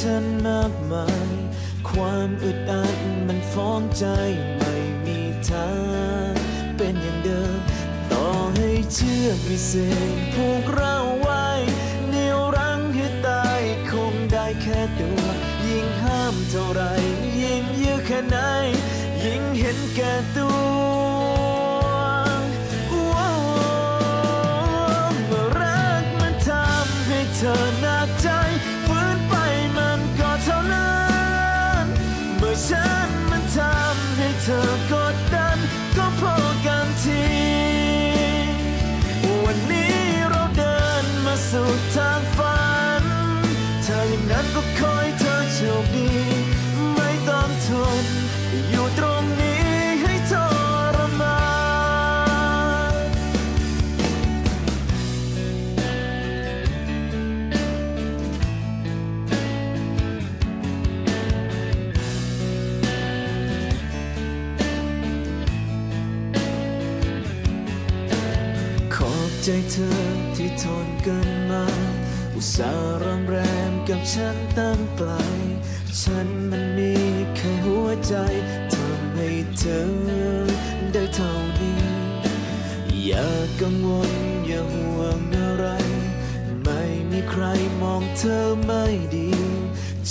ฉันมากมาย ความอึดอัดมันฟ้องใจไม่มีทางเป็นอย่างเดิม ต่อให้เชื่อกวิเศษผูกเราไว้เหนียวรั้งให้ตายคงได้แค่ตัว ยิ่งห้ามเท่าไร ยิ่งยื้อแค่ไหน ยิ่งเห็นแก่ตัว เธอที่ทนเกันมา อุตส่าห์รำแรมกับฉันตั้งไกล ฉันมันมีแค่หัวใจทำให้เธอได้เท่านี้ อย่ากังวลอย่าห่วงอะไร ไม่มีใครมองเธอไม่ดี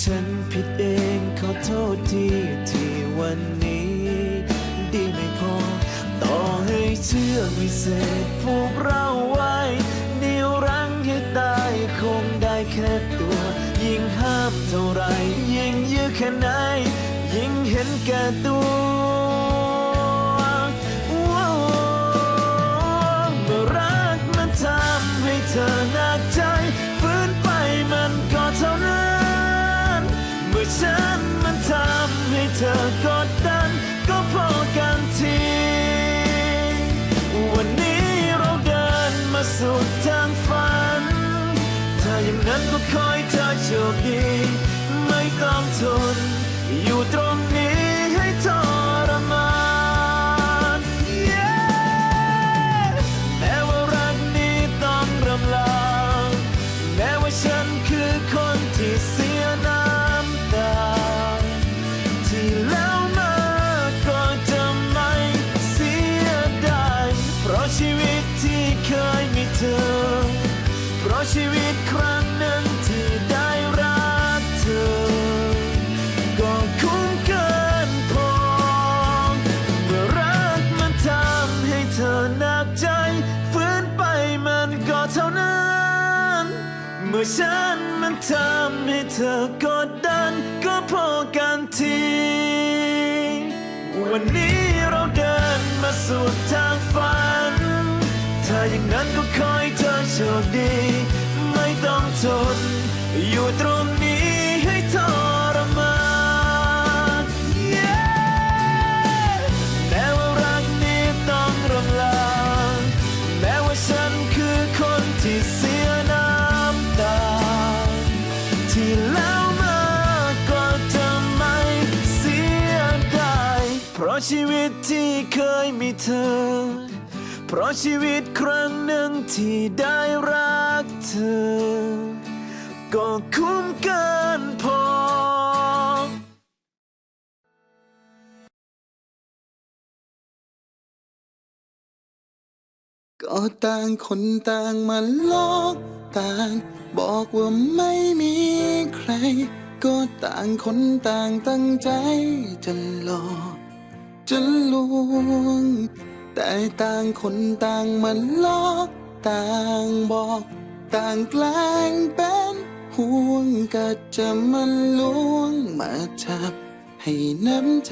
ฉันผิดเองขอโทษทีที่วันนี้ ดีไม่พอต่อให้ เชื่อกวิเศษผูกเราไว้เหนียวรั้งให้ตายคงได้แค่ตัว ยิ่งห้ามเท่าไร ยิ่งยื้อแค่ไหน ยิ่งเห็นแก่ตัวเมื่อรักมันทำให้เธอหนักใจฝืนไปมันก็เท่านั้น เมื่อฉันมันทำให้เธอก็ ชีวิตที่เคยมีเธอ เพราะชีวิตครั้งนึ่งที่ได้รักเธอ ก็คุ้มเกินพอ เมื่อรักมันทำให้เธอหนักใจฝืนไปมันก็เท่านั้น เมื่อฉันมันทำให้เธอกดดัน ก็พอกันที วันนี้เราเดินมาสู่ทาง ชคดีไม่ต้องทน อยู่ตรงนี้ให้ทรมาน Yeah แม้ว่ารักนี้ต้องรำลาแม้ว่าฉันคือคนที่เสียน้ำตา ที่แล้วมา ก็จะไม่เสียดายเพราะชีวิตที่เคยมีเธอ เพราะชีวิตครั้งหนึ่งที่ได้รักเธอ ก็คุ้มเกินพอ ก็ต่างคนต่างมาลอกต่าง บอกว่าไม่มีใคร ก็ต่างคนต่างตั้งใจจะหลอกจะลวง แต่ต่างคนต่างมันลอกต่างบอก ต่างแกล้งเป็นห่วงก็จะมาลวงมาจับให้น้ำใจ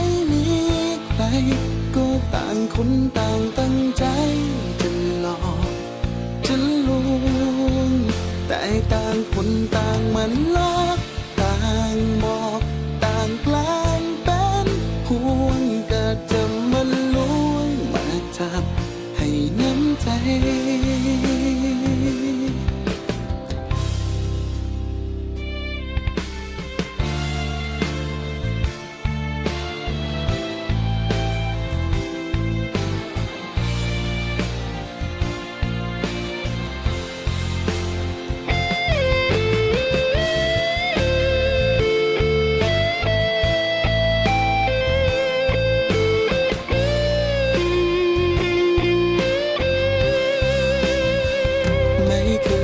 คนต่างตั้งใจจะหลอกจะลวงแต่ต่างคนต่างมันลอกต่างบอกต่างแกล้งเป็นห่วงก็จะมันลวงมาจับให้น้ำใจ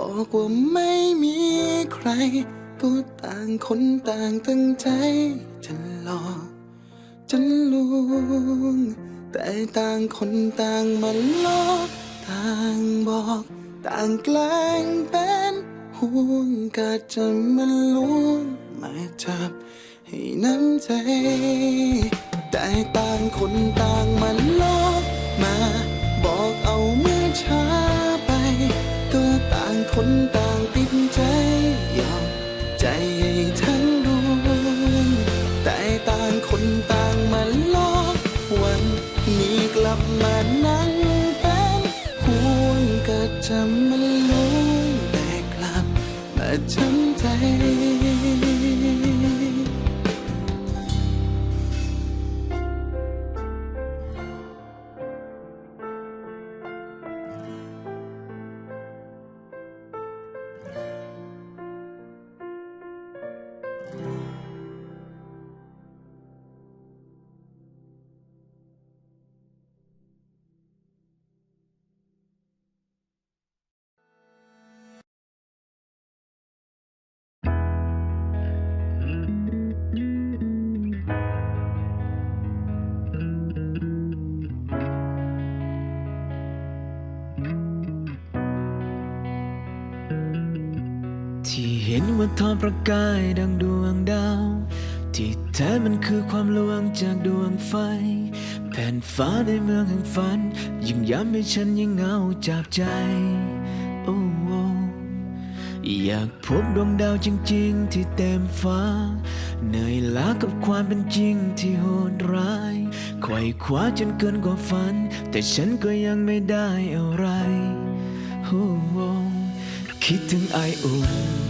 บอกว่าไม่มีใคร ก็ต่างคนต่างตั้งใจ จะหลอกจะลวง แต่ต่างคนต่างมันลอกต่างบอก ต่างแกล้งเป็นห่วงก็จะมันลวงมาจับให้น้ำใจ แต่ต่างคนต่างมันลอก คนต่างติดใจยอมใจให้ทั้งดวงแต่ต่างคนต่างมันลอกวันนี้กลับมานั่งเป็นห่วงก็จะมันลวงแต่กลับมาช้ำใจ นว่าทอประกายดังดวงดาว ที่แท้มันคือความลวงจากดวงไฟ แผ่นฟ้าในเมืองแห่งฝัน ยิ่งย้ำให้ฉันยิ่งเหงาจับใจโอ้โอ้อยากพบดวงดาวจริง ๆ ที่เต็มฟ้า เหนื่อยล้ากับความเป็นจริงที่โหดร้ายไขว่คว้าจนเกินกว่าฝัน แต่ฉันก็ยังไม่ได้อะไรโอ้โอ้คิดถึงไออุ่น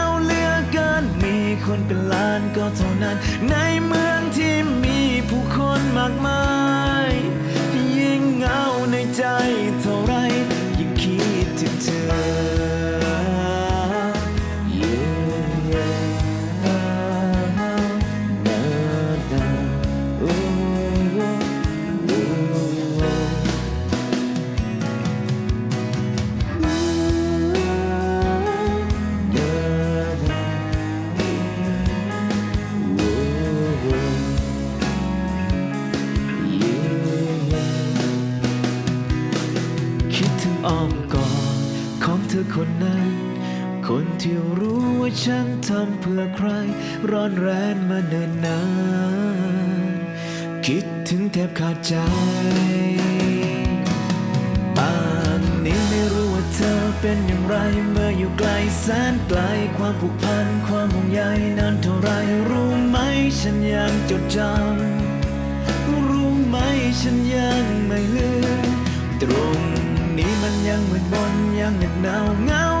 คนเป็นล้านก็เท่านั้น ในเมืองที่มีผู้คนมากมาย คนที่รู้ว่าฉันทำเพื่อใคร ร้อนแรงมาเนิ่นนาน คิดถึงแทบขาดใจป่านนี้ไม่รู้ว่าเธอเป็นอย่างไร เมื่ออยู่ไกลแสนไกลความผูกพัน ความห่วงใยนานเท่าไรรู้ไหมฉันยังจดจำรู้ไหมฉันยังไม่ลืมตรงนี้มันยังเหมืดมนยังเหน็บหนาวเงา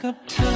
เจ